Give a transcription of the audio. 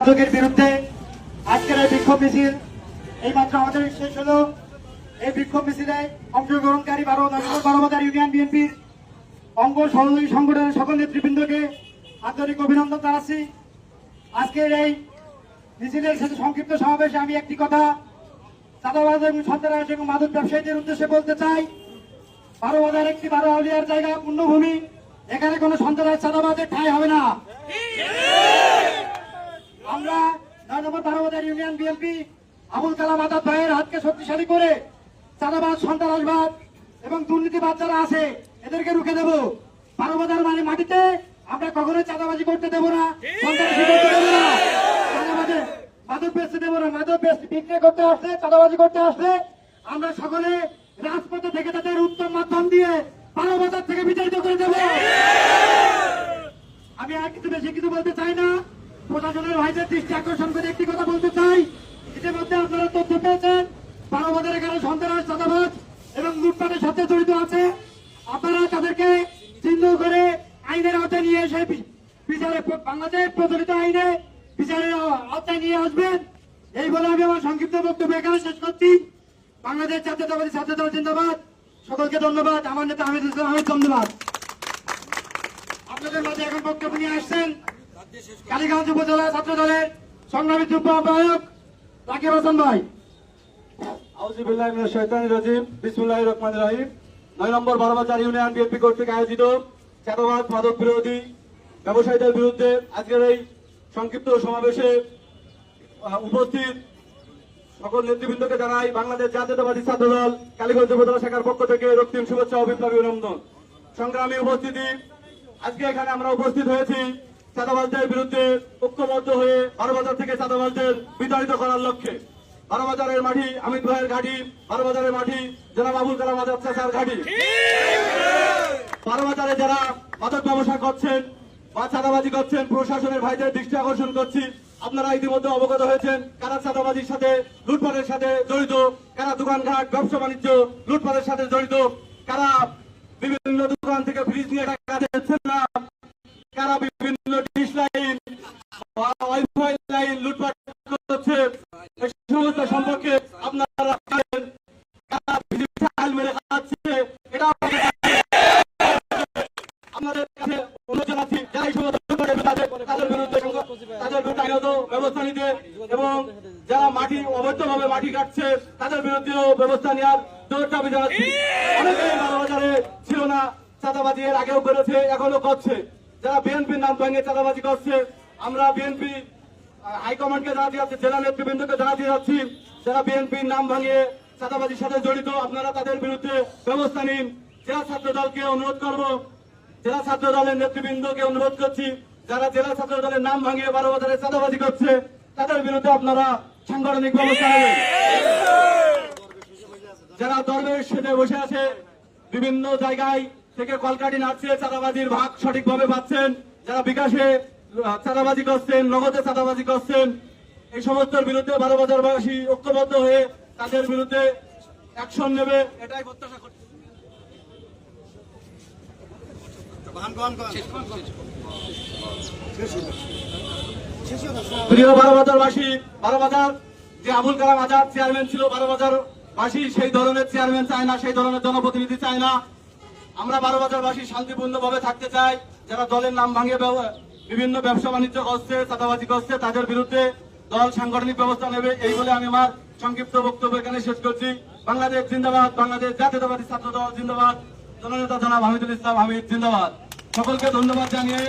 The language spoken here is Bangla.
মাদকের বিরুদ্ধে আজকের এই বিক্ষোভ মিছিল এই মাত্র আমাদের শেষ হলো। এই বিক্ষোভ মিছিলে অংশগ্রহণকারী বারো বারোবাজার ইউনিয়ন বিএনপির অঙ্গ সহযোগী সংগঠনের সকল নেতৃবৃন্দকে আন্তরিক অভিনন্দন জানাচ্ছি। আজকের এই মিছিলের সাথে সংক্ষিপ্ত সমাবেশে আমি একটি কথা চাঁদাবাজ এবং সন্ত্রাস এবং মাদক ব্যবসায়ীদের উদ্দেশ্যে বলতে চাই। বারো বাজার একটি বারো আউলিয়ার জায়গা, পূর্ণভূমি। এখানে কোনো সন্ত্রাস, চাঁদাবাজের ঠাঁই হবে না। আমরা নয় নম্বর বারো ইউনিয়ন বিএনপি, আবুল কালাম আজাদ ভাইয়ের হাতকে শক্তিশালী করে চাঁদাবাজ, সন্ত্রাসবাদ এবং দুর্নীতিবাদ যারা আছে, এদেরকে রুখে দেব। বারো বাজার মানে মাটিতে আমরা কখনোই চাঁদাবাজি করতে দেবো না, সন্ত্রাসী করতে দেবো না। চাঁদাবাজে মাদক বেচতে দেবো না, মাদক বিক্রি করতে আসলে, চাঁদাবাজি করতে আসলে আমরা সকলে রাজপথে থেকে তাদের উত্তম মাধ্যম দিয়ে বারো বাজার থেকে বিতাড়িত করে দেবো। আমি আর কিছু বেশি কিছু বলতে চাই না। প্রশাসনের ভাইদের দৃষ্টি আকর্ষণ করে একটি কথা বলতে চাই। ইতিমধ্যে আপনারা তথ্য পেয়েছেন বারো বাজার এখানে সন্ত্রাস, চাঁদাবাজ এবং লুটপাটের সাথে জড়িত আছে। আপনারা তাদেরকে চিহ্ন করে আইনের আওতায় নিয়ে এসে বিচারে বাংলাদেশ প্রচলিত আইনে বিচারের আওতায় নিয়ে আসবেন। এই বলে আমি আমার সংক্ষিপ্ত বক্তব্য এখানে শেষ করছি। বাংলাদেশ জাতীয়তাবাদী ছাত্র দল জিন্দাবাদ। সকলকে ধন্যবাদ। আমার নেতা আহমেদ ইসলাম ধন্যবাদ। আপনাদের মাঝে এখন বক্তব্য নিয়ে আসছেন। কালীগঞ্জ উপজেলা ছাত্র দলের সংগ্রামী যুব আহ্বায়ক রাকিব হাসান ভাই। ইউনিয়ন কর্তৃক আয়োজিত মাদক বিরোধী ব্যবসায়ীদের বিরুদ্ধে আজকের এই সংক্ষিপ্ত সমাবেশে উপস্থিত সকল নেতৃবৃন্দকে জানাই বাংলাদেশ জাতীয়তাবাদী ছাত্র দল কালীগঞ্জ উপজেলা শাখার পক্ষ থেকে রক্তিম শুভেচ্ছা বিপ্লবী অভিনন্দন। সংগ্রামী উপস্থিতি, আজকে এখানে আমরা উপস্থিত হয়েছি চাঁদাবাজদের বিরুদ্ধে ঐক্যবদ্ধ হয়ে বারোবাজার থেকে চাঁদাবাজদের বিতাড়িত করার লক্ষ্যে। বারোবাজারের মাটি আমির ভাইয়ের ঘাটি, বারোবাজারের মাটি জনাব আবুল কালাম আজাদ চাচার ঘাটি। বারোবাজারে যারা মাদক ব্যবসা করছেন বা চাঁদাবাজি করছেন, প্রশাসনের ভাইদের দৃষ্টি আকর্ষণ করছি। আপনারা ইতিমধ্যে অবগত হয়েছেন কারা চাঁদাবাজির সাথে লুটপাটের সাথে জড়িত, কারা দোকানঘাট ব্যবসা বাণিজ্য, লুটপাটের সাথে জড়িত, কারা বিভিন্ন দোকান থেকে ফ্রিজ নিয়ে টাকা দিচ্ছেন না যারা এবং যারা মাটি অবৈধভাবে মাটি কাটছে, তাদের বিরুদ্ধেও ব্যবস্থা নেওয়ার জোর জানাচ্ছি। অনেকেই বাজারে ছিল না, চাঁদাবাজি এর আগেও করেছে, এখনও করছে। যারা বিএনপির নাম ভেঙে চাঁদাবাজি করছে, আমরা বিএনপি হাইকমান্ডকে জানাতে যাচ্ছি, জেলা নেতৃবৃন্দকে জানাতে যাচ্ছি, যারা বিএনপির নাম ভাঙিয়ে চাঁদাবাজির সাথে জড়িত, আপনারা তাদের বিরুদ্ধে ব্যবস্থা নিন। জেলা ছাত্র দলকে অনুরোধ করব জেলা ছাত্র দলের নেতৃবৃন্দকে অনুরোধ করছি, যারা জেলা ছাত্র দলের নাম ভাঙিয়ে বারো বাজারে চাঁদাবাজি করছে, তাদের বিরুদ্ধে আপনারা সাংগঠনিক ব্যবস্থা নেবেন। যারা দরবেশ সেজে বসে আছে, বিভিন্ন জায়গায় থেকে কলকাটি নাচছে চাঁদাবাজির ভাগ সঠিকভাবে পাচ্ছেন। যারা বিকাশে চাঁদাবাজি করছেন, নগদে চাঁদাবাজি করছেন, এই সমস্ত বিরুদ্ধে বারো বাজারবাসী ঐক্যবদ্ধ হয়ে তাদের বিরুদ্ধে অ্যাকশন নেবে। এটাই প্রত্যাশা করছি। প্রিয় বারো বাজারবাসী বারো বাজার যে আবুল কালাম আজাদ চেয়ারম্যান ছিল বারো বাজার বাসী সেই ধরনের চেয়ারম্যান চায় না সেই ধরনের জনপ্রতিনিধি চায় না। আমরা বারো বাজারবাসী শান্তিপূর্ণ ভাবে থাকতে চাই। যারা দলের নাম ভাঙে ব্যব- বিভিন্ন ব্যবসা বাণিজ্য করছে চাঁদাবাজি করছে তাদের বিরুদ্ধে দল সাংগঠনিক ব্যবস্থা নেবে এই বলে আমি আমার সংক্ষিপ্ত বক্তব্য এখানে শেষ করছি। বাংলাদেশ জিন্দাবাদ বাংলাদেশ জাতীয়তাবাদী ছাত্র দল জিন্দাবাদ। জননেতা জনাব হামিদুল ইসলাম হামিদ জিন্দাবাদ। সকলকে ধন্যবাদ জানিয়ে